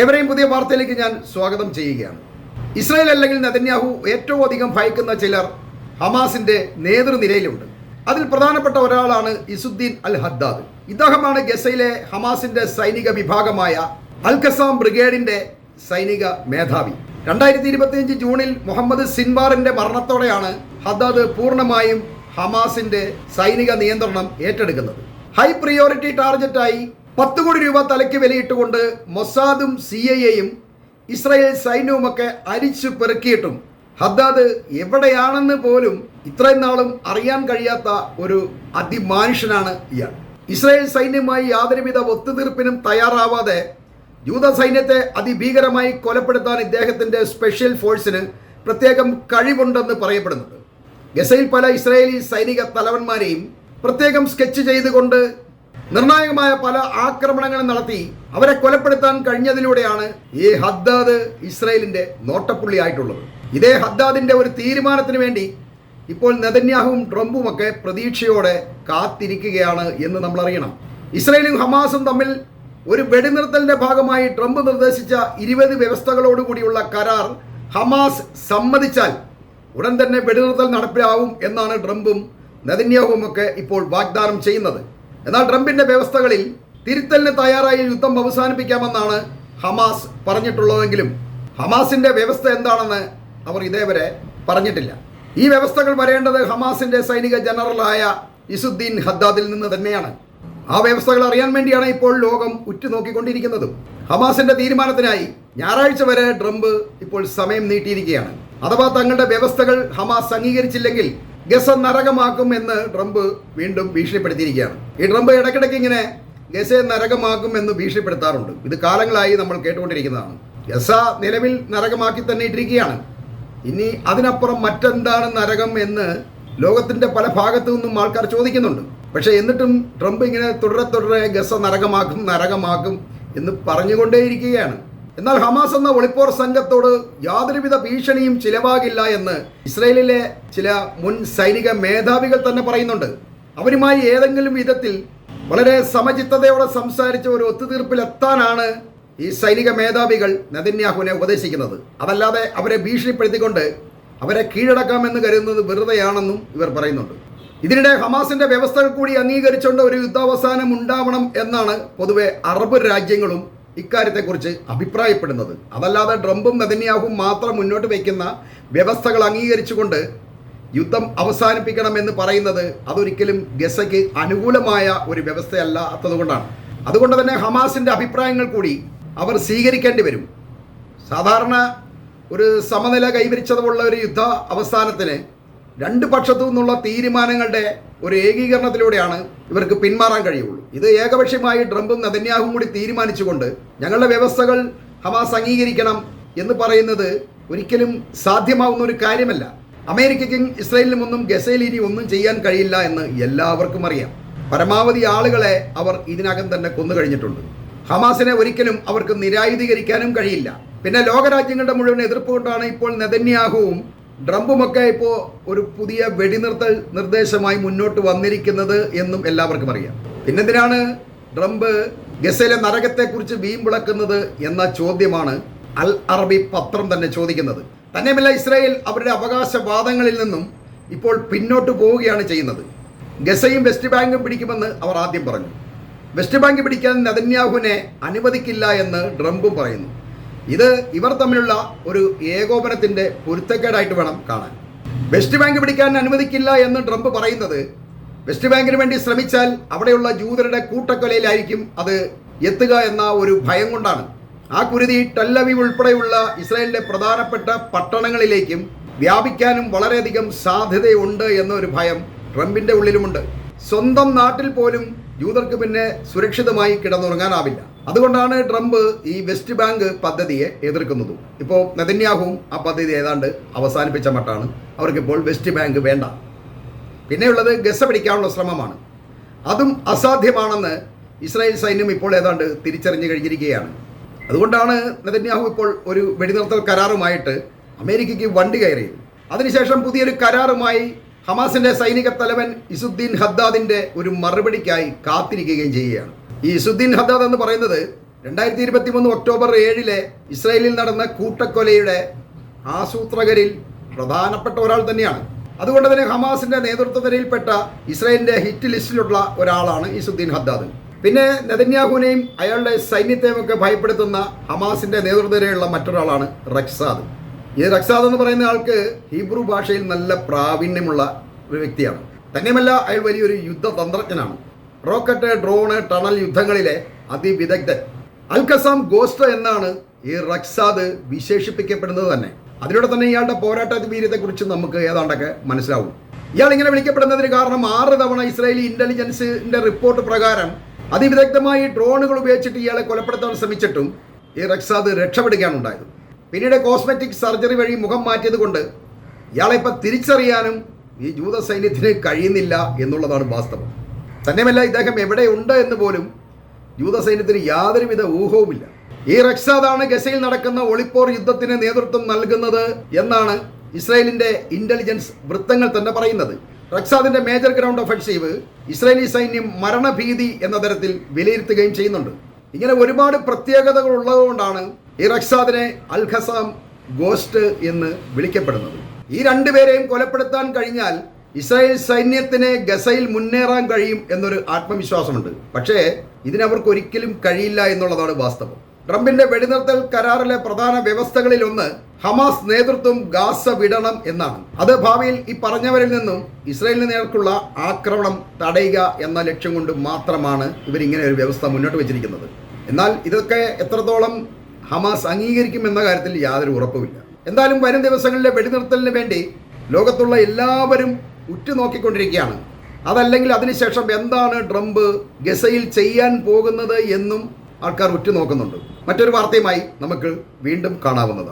എവരെയും പുതിയ വാർത്തയിലേക്ക് ഞാൻ സ്വാഗതം ചെയ്യുകയാണ്. ഇസ്രായേൽ അല്ലെങ്കിൽ നെതന്യാഹു ഏറ്റവും അധികം ഭയക്കുന്ന ചിലർ ഹമാസിന്റെ നേതൃനിരയിലുണ്ട്. അതിൽ പ്രധാനപ്പെട്ട ഒരാളാണ് ഇസുദ്ദീൻ അൽ ഹദ്ദാദ് ഇദ്ദേഹമാണ് ഗസയിലെ ഹമാസിന്റെ സൈനിക വിഭാഗമായ അൽഖസാം ബ്രിഗേഡിന്റെ സൈനിക മേധാവി. രണ്ടായിരത്തി ഇരുപത്തിയഞ്ച് ജൂണിൽ മുഹമ്മദ് സിൻവാറിന്റെ മരണത്തോടെയാണ് ഹദ്ദാദ് പൂർണമായും ഹമാസിന്റെ സൈനിക നിയന്ത്രണം ഏറ്റെടുക്കുന്നത്. ഹൈ പ്രിയോറിറ്റി ടാർഗറ്റായി പത്ത് കോടി രൂപ തലയ്ക്ക് വിലയിട്ടുകൊണ്ട് മൊസാദും സി ഐ എയും ഇസ്രായേൽ സൈന്യവുമൊക്കെ അരിച്ചു പെറുക്കിയിട്ടും ഹദ്ദാദ് എവിടെയാണെന്ന് പോലും ഇത്രയും നാളും അറിയാൻ കഴിയാത്ത ഒരു അതിമാനുഷനാണ് ഇയാൾ. ഇസ്രായേൽ സൈന്യവുമായി യാതൊരുവിധ ഒത്തുതീർപ്പിനും തയ്യാറാവാതെ യൂത സൈന്യത്തെ അതിഭീകരമായി കൊലപ്പെടുത്താൻ ഇദ്ദേഹത്തിന്റെ സ്പെഷ്യൽ ഫോഴ്സിന് പ്രത്യേകം കഴിവുണ്ടെന്ന് പറയപ്പെടുന്നുണ്ട്. ഗസയിൽ പല ഇസ്രായേലി സൈനിക തലവന്മാരെയും പ്രത്യേകം സ്കെച്ച് ചെയ്തുകൊണ്ട് നിർണായകമായ പല ആക്രമണങ്ങളും നടത്തി അവരെ കൊലപ്പെടുത്താൻ കഴിഞ്ഞതിലൂടെയാണ് ഈ ഹദ്ദാദ് ഇസ്രയേലിന്റെ നോട്ടപ്പുള്ളിയായിട്ടുള്ളത്. ഇതേ ഹദ്ദാദിന്റെ ഒരു തീരുമാനത്തിന് വേണ്ടി ഇപ്പോൾ നെതന്യാഹും ട്രംപും ഒക്കെ പ്രതീക്ഷയോടെ കാത്തിരിക്കുകയാണ് എന്ന് നമ്മൾ അറിയണം. ഇസ്രയേലും ഹമാസും തമ്മിൽ ഒരു വെടിനിർത്തലിന്റെ ഭാഗമായി ട്രംപ് നിർദ്ദേശിച്ച ഇരുപത് വ്യവസ്ഥകളോടുകൂടിയുള്ള കരാർ ഹമാസ് സമ്മതിച്ചാൽ ഉടൻ തന്നെ വെടിനിർത്തൽ നടപ്പിലാവും എന്നാണ് ട്രംപും നെതന്യാഹുവും ഒക്കെ ഇപ്പോൾ വാഗ്ദാനം ചെയ്യുന്നത്. എന്നാൽ ട്രംപിന്റെ വ്യവസ്ഥകളിൽ തിരുത്തലിന് തയ്യാറായി യുദ്ധം അവസാനിപ്പിക്കാമെന്നാണ് ഹമാസ് പറഞ്ഞിട്ടുള്ളതെങ്കിലും ഹമാസിന്റെ വ്യവസ്ഥ എന്താണെന്ന് അവർ ഇതേവരെ പറഞ്ഞിട്ടില്ല. ഈ വ്യവസ്ഥകൾ വരേണ്ടത് ഹമാസിന്റെ സൈനിക ജനറലായ ഇസുദ്ദീൻ ഹദ്ദാദിൽ നിന്ന് തന്നെയാണ്. ആ വ്യവസ്ഥകൾ അറിയാൻ വേണ്ടിയാണ് ഇപ്പോൾ ലോകം ഉറ്റുനോക്കിക്കൊണ്ടിരിക്കുന്നത്. ഹമാസിന്റെ തീരുമാനത്തിനായി ഞായറാഴ്ച വരെ ട്രംപ് ഇപ്പോൾ സമയം നീട്ടിയിരിക്കുകയാണ്. അഥവാ തങ്ങളുടെ വ്യവസ്ഥകൾ ഹമാസ് അംഗീകരിച്ചില്ലെങ്കിൽ ഗസ നരകമാക്കും എന്ന് ട്രംപ് വീണ്ടും ഭീഷണിപ്പെടുത്തിയിരിക്കുകയാണ്. ഈ ട്രംപ് ഇടയ്ക്കിടയ്ക്ക് ഇങ്ങനെ ഗസയെ നരകമാക്കും എന്ന് ഭീഷണിപ്പെടുത്താറുണ്ട്. ഇത് കാലങ്ങളായി നമ്മൾ കേട്ടുകൊണ്ടിരിക്കുന്നതാണ്. ഗസ നിലവിൽ നരകമാക്കി തന്നെ ഇട്ടിരിക്കുകയാണ്. ഇനി അതിനപ്പുറം മറ്റെന്താണ് നരകം എന്ന് ലോകത്തിന്റെ പല ഭാഗത്തു നിന്നും ആൾക്കാർ ചോദിക്കുന്നുണ്ട്. പക്ഷേ എന്നിട്ടും ട്രംപ് ഇങ്ങനെ തുടരെ തുടരെ ഗസ നരകമാക്കും നരകമാക്കും എന്ന് പറഞ്ഞുകൊണ്ടേയിരിക്കുകയാണ്. എന്നാൽ ഹമാസ് എന്ന ഒളിപ്പോർ സംഘത്തോട് യാതൊരുവിധ ഭീഷണിയും ചിലവാകില്ല എന്ന് ഇസ്രയേലിലെ ചില മുൻ സൈനിക മേധാവികൾ തന്നെ പറയുന്നുണ്ട്. അവരുമായി ഏതെങ്കിലും വിധത്തിൽ വളരെ സമചിത്തതയോടെ സംസാരിച്ച ഒരു ഒത്തുതീർപ്പിലെത്താനാണ് ഈ സൈനിക മേധാവികൾ നദിന്യാഹുവിനെ ഉപദേശിക്കുന്നത്. അതല്ലാതെ അവരെ ഭീഷണിപ്പെടുത്തിക്കൊണ്ട് അവരെ കീഴടക്കാമെന്ന് കരുതുന്നത് വെറുതെയാണെന്നും ഇവർ പറയുന്നുണ്ട്. ഇതിനിടെ ഹമാസിന്റെ വ്യവസ്ഥകൾ കൂടി അംഗീകരിച്ചുകൊണ്ട് ഒരു യുദ്ധാവസാനം ഉണ്ടാവണം എന്നാണ് പൊതുവെ അറബ് രാജ്യങ്ങളും ഇക്കാര്യത്തെക്കുറിച്ച് അഭിപ്രായപ്പെടുന്നത്. അതല്ലാതെ ട്രംപും നെതന്യാഹും മാത്രം മുന്നോട്ട് വയ്ക്കുന്ന വ്യവസ്ഥകൾ അംഗീകരിച്ചുകൊണ്ട് യുദ്ധം അവസാനിപ്പിക്കണമെന്ന് പറയുന്നത് അതൊരിക്കലും ഗസയ്ക്ക് അനുകൂലമായ ഒരു വ്യവസ്ഥയല്ലാത്തതുകൊണ്ടാണ് അതുകൊണ്ട് തന്നെ ഹമാസിന്റെ അഭിപ്രായങ്ങൾ കൂടി അവർ സ്വീകരിക്കേണ്ടി വരും. സാധാരണ ഒരു സമനില കൈവരിച്ചതുമുള്ള ഒരു യുദ്ധ അവസാനത്തിന് രണ്ട് പക്ഷത്തു നിന്നുള്ള തീരുമാനങ്ങളുടെ ഒരു ഏകീകരണത്തിലൂടെയാണ് ഇവർക്ക് പിന്മാറാൻ കഴിയുള്ളൂ. ഇത് ഏകപക്ഷീയമായി ട്രംപും നെതന്യാഹും കൂടി തീരുമാനിച്ചുകൊണ്ട് ഞങ്ങളുടെ വ്യവസ്ഥകൾ ഹമാസ് അംഗീകരിക്കണം എന്ന് പറയുന്നത് ഒരിക്കലും സാധ്യമാവുന്ന ഒരു കാര്യമല്ല. അമേരിക്കയ്ക്കും ഇസ്രയേലിനും ഒന്നും ഗസയിൽ ഇനി ഒന്നും ചെയ്യാൻ കഴിയില്ല എന്ന് എല്ലാവർക്കും അറിയാം. പരമാവധി ആളുകളെ അവർ ഇതിനകം തന്നെ കൊന്നു കഴിഞ്ഞിട്ടുണ്ട്. ഹമാസിനെ ഒരിക്കലും അവർക്ക് നിരായുധീകരിക്കാനും കഴിയില്ല. പിന്നെ ലോകരാജ്യങ്ങളുടെ മുഴുവൻ എതിർപ്പ് കൊണ്ടാണ് ഇപ്പോൾ നെതന്യാഹുവും ട്രംപുമൊക്കെ ഇപ്പോൾ ഒരു പുതിയ വെടിനിർത്തൽ നിർദ്ദേശമായി മുന്നോട്ട് വന്നിരിക്കുന്നത് എന്നും എല്ലാവർക്കും അറിയാം. പിന്നെന്തിനാണ് ട്രംപ് ഗസയിലെ നരകത്തെക്കുറിച്ച് വീമ്പിളക്കുന്നത് എന്ന ചോദ്യമാണ് അൽ അറബി പത്രം തന്നെ ചോദിക്കുന്നത്. തന്നെയുമല്ല ഇസ്രായേൽ അവരുടെ അവകാശവാദങ്ങളിൽ നിന്നും ഇപ്പോൾ പിന്നോട്ട് പോവുകയാണ് ചെയ്യുന്നത്. ഗസയും വെസ്റ്റ് ബാങ്കും പിടിക്കുമെന്ന് അവർ ആദ്യം പറഞ്ഞു. വെസ്റ്റ് ബാങ്ക് പിടിക്കാൻ നെതന്യാഹുവിനെ അനുവദിക്കില്ല എന്ന് ട്രംപും പറയുന്നു. ഇത് ഇവർ തമ്മിലുള്ള ഒരു ഏകോപനത്തിന്റെ പൊരുത്തക്കേടായിട്ട് വേണം കാണാൻ. വെസ്റ്റ് ബാങ്ക് പിടിക്കാൻ അനുവദിക്കില്ല എന്ന് ട്രംപ് പറയുന്നത് വെസ്റ്റ് ബാങ്കിന് വേണ്ടി ശ്രമിച്ചാൽ അവിടെയുള്ള ജൂതരുടെ കൂട്ടക്കൊലയിലായിരിക്കും അത് എത്തുക എന്ന ഒരു ഭയം കൊണ്ടാണ്. ആ കുരുതി ടല്ലവി ഉൾപ്പെടെയുള്ള ഇസ്രായേലിന്റെ പ്രധാനപ്പെട്ട പട്ടണങ്ങളിലേക്കും വ്യാപിക്കാനും വളരെയധികം സാധ്യതയുണ്ട് എന്നൊരു ഭയം ട്രംപിന്റെ ഉള്ളിലുമുണ്ട്. സ്വന്തം നാട്ടിൽ പോലും ജൂതർക്ക് പിന്നെ സുരക്ഷിതമായി കിടന്നുറങ്ങാനാവില്ല. അതുകൊണ്ടാണ് ട്രംപ് ഈ വെസ്റ്റ് ബാങ്ക് പദ്ധതിയെ എതിർക്കുന്നതും. ഇപ്പോൾ നെതന്യാഹുവും ആ പദ്ധതി ഏതാണ്ട് അവസാനിപ്പിച്ച മട്ടാണ്. അവർക്കിപ്പോൾ വെസ്റ്റ് ബാങ്ക് വേണ്ട. പിന്നെയുള്ളത് ഗസ പിടിക്കാനുള്ള ശ്രമമാണ്. അതും അസാധ്യമാണെന്ന് ഇസ്രായേൽ സൈന്യം ഇപ്പോൾ ഏതാണ്ട് തിരിച്ചറിഞ്ഞു കഴിഞ്ഞിരിക്കുകയാണ്. അതുകൊണ്ടാണ് നെതന്യാഹു ഇപ്പോൾ ഒരു വെടിനിർത്തൽ കരാറുമായിട്ട് അമേരിക്കയ്ക്ക് വണ്ടി കയറിയത്. അതിനുശേഷം പുതിയൊരു കരാറുമായി ഹമാസിന്റെ സൈനിക തലവൻ ഇസുദ്ദീൻ ഹദ്ദാദിന്റെ ഒരു മറുപടിക്കായി കാത്തിരിക്കുകയും ചെയ്യുകയാണ്. ഈ ഇസുദ്ദീൻ ഹദ്ദാദ് എന്ന് പറയുന്നത് രണ്ടായിരത്തി ഇരുപത്തി മൂന്ന് ഒക്ടോബർ ഏഴിലെ ഇസ്രായേലിൽ നടന്ന കൂട്ടക്കൊലയുടെ ആസൂത്രകരിൽ പ്രധാനപ്പെട്ട ഒരാൾ തന്നെയാണ്. അതുകൊണ്ട് തന്നെ ഹമാസിന്റെ നേതൃത്വ നിരയിൽപ്പെട്ട ഇസ്രായേലിന്റെ ഹിറ്റ് ലിസ്റ്റിലുള്ള ഒരാളാണ് ഇസുദ്ദീൻ ഹദ്ദാദ് പിന്നെ നെതന്യാഹുവിനെയും അയാളുടെ സൈന്യത്തെയും ഒക്കെ ഭയപ്പെടുത്തുന്ന ഹമാസിന്റെ നേതൃത്വനിരയുള്ള മറ്റൊരാളാണ് റക്സാദ്. ഈ റക്സാദ് എന്ന് പറയുന്ന ആൾക്ക് ഹീബ്രു ഭാഷയിൽ നല്ല പ്രാവീണ്യമുള്ള ഒരു വ്യക്തിയാണ്. തന്നെയുമല്ല അയാൾ വലിയൊരു യുദ്ധതന്ത്രജ്ഞനാണ്. റോക്കറ്റ് ഡ്രോണ് ടണൽ യുദ്ധങ്ങളിലെ അതിവിദഗ്ധൻ. അൽഖസാം ഗോസ്റ്റ എന്നാണ് ഈ റക്സാദ് വിശേഷിപ്പിക്കപ്പെടുന്നത് തന്നെ. അതിലൂടെ തന്നെ ഇയാളുടെ പോരാട്ട വീര്യത്തെക്കുറിച്ച് നമുക്ക് ഏതാണ്ടൊക്കെ മനസ്സിലാവും. ഇയാൾ ഇങ്ങനെ വിളിക്കപ്പെടുന്നതിന് കാരണം ആറ് തവണ ഇസ്രായേലി ഇന്റലിജൻസിന്റെ റിപ്പോർട്ട് പ്രകാരം അതിവിദഗ്ധമായി ഡ്രോണുകൾ ഉപയോഗിച്ചിട്ട് ഇയാളെ കൊലപ്പെടുത്താൻ ശ്രമിച്ചിട്ടും ഈ റക്സാദ് രക്ഷപ്പെടുകയാണ് ഉണ്ടായത്. പിന്നീട് കോസ്മെറ്റിക് സർജറി വഴി മുഖം മാറ്റിയത് കൊണ്ട് ഇയാളെ ഇപ്പം തിരിച്ചറിയാനും ഈ ജൂത സൈന്യത്തിന് കഴിയുന്നില്ല എന്നുള്ളതാണ് വാസ്തവം. തന്നെയുമല്ല ഇദ്ദേഹം എവിടെയുണ്ട് എന്ന് പോലും ജൂത സൈന്യത്തിന് യാതൊരുവിധ ഊഹവുമില്ല. ഈ റക്സാദാണ് ഗസയിൽ നടക്കുന്ന ഒളിപ്പോർ യുദ്ധത്തിന് നേതൃത്വം നൽകുന്നത് എന്നാണ് ഇസ്രായേലിന്റെ ഇന്റലിജൻസ് വൃത്തങ്ങൾ തന്നെ പറയുന്നത്. റക്സാദിന്റെ മേജർ ഗ്രൗണ്ട് ഒഫൻസീവ് ഇസ്രായേലി സൈന്യം മരണഭീതി എന്ന തരത്തിൽ വിലയിരുത്തുകയും ചെയ്യുന്നുണ്ട്. ഇങ്ങനെ ഒരുപാട് പ്രത്യേകതകൾ ഉള്ളതുകൊണ്ടാണ് ഈ റക്സാദിനെ അൽ ഖസാം ഗോസ്റ്റ് എന്ന് വിളിക്കപ്പെടുന്നത്. ഈ രണ്ടുപേരെയും കൊലപ്പെടുത്താൻ കഴിഞ്ഞാൽ ഇസ്രായേൽ സൈന്യത്തിന് ഗസയിൽ മുന്നേറാൻ കഴിയും എന്നൊരു ആത്മവിശ്വാസമുണ്ട്. പക്ഷേ ഇതിനവർക്ക് ഒരിക്കലും കഴിയില്ല എന്നുള്ളതാണ് വാസ്തവം. ട്രംപിന്റെ വെടിനിർത്തൽ കരാറിലെ പ്രധാന വ്യവസ്ഥകളിൽ ഒന്ന് ഹമാസ് നേതൃത്വം ഗാസ വിടണം എന്നാണ്. അത് ഭാവിയിൽ ഈ പറഞ്ഞവരിൽ നിന്നും ഇസ്രായേലിന് നേർക്കുള്ള ആക്രമണം തടയുക എന്ന ലക്ഷ്യം കൊണ്ട് മാത്രമാണ് ഇവരിങ്ങനെ ഒരു വ്യവസ്ഥ മുന്നോട്ട് വെച്ചിരിക്കുന്നത്. എന്നാൽ ഇതൊക്കെ എത്രത്തോളം ഹമാസ് അംഗീകരിക്കും എന്ന കാര്യത്തിൽ യാതൊരു ഉറപ്പുമില്ല. എന്തായാലും വരും ദിവസങ്ങളിലെ വെടിനിർത്തലിന് വേണ്ടി ലോകത്തുള്ള എല്ലാവരും ഉറ്റുനോക്കിക്കൊണ്ടിരിക്കുകയാണ്. അതല്ലെങ്കിൽ അതിനുശേഷം എന്താണ് ട്രംപ് ഗസയിൽ ചെയ്യാൻ പോകുന്നത് എന്നും ആൾക്കാർ ഉറ്റുനോക്കുന്നുണ്ട്. മറ്റൊരു വാർത്തയുമായി നമുക്ക് വീണ്ടും കാണാവുന്നതാണ്.